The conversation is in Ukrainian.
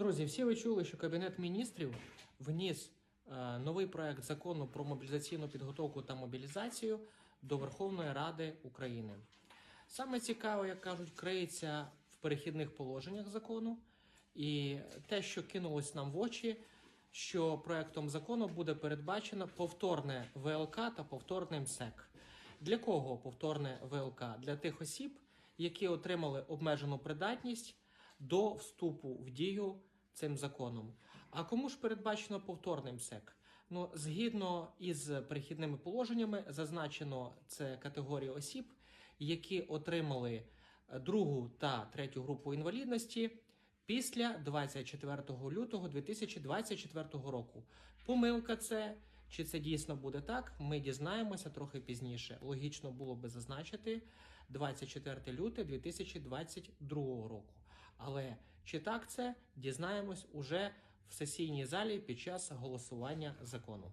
Друзі, всі ви чули, що Кабінет міністрів вніс е, новий проект закону про мобілізаційну підготовку та мобілізацію до Верховної Ради України. Саме цікаво, як кажуть, криється в перехідних положеннях закону, і те, що кинулось нам в очі, що проектом закону буде передбачено повторне ВЛК та повторне МСЕК. Для кого повторне ВЛК? Для тих осіб, які отримали обмежену придатність до вступу в дію цим законом. А кому ж передбачено повторний МСЕК? Ну, згідно із перехідними положеннями, зазначено це категорія осіб, які отримали е, другу та третю групу інвалідності після 24 лютого 2024 року. Помилка це. Чи це дійсно буде так? Ми дізнаємося трохи пізніше. Логічно було би зазначити 24 лютого 2022 року. Але чи так це дізнаємось уже в сесійній залі під час голосування закону.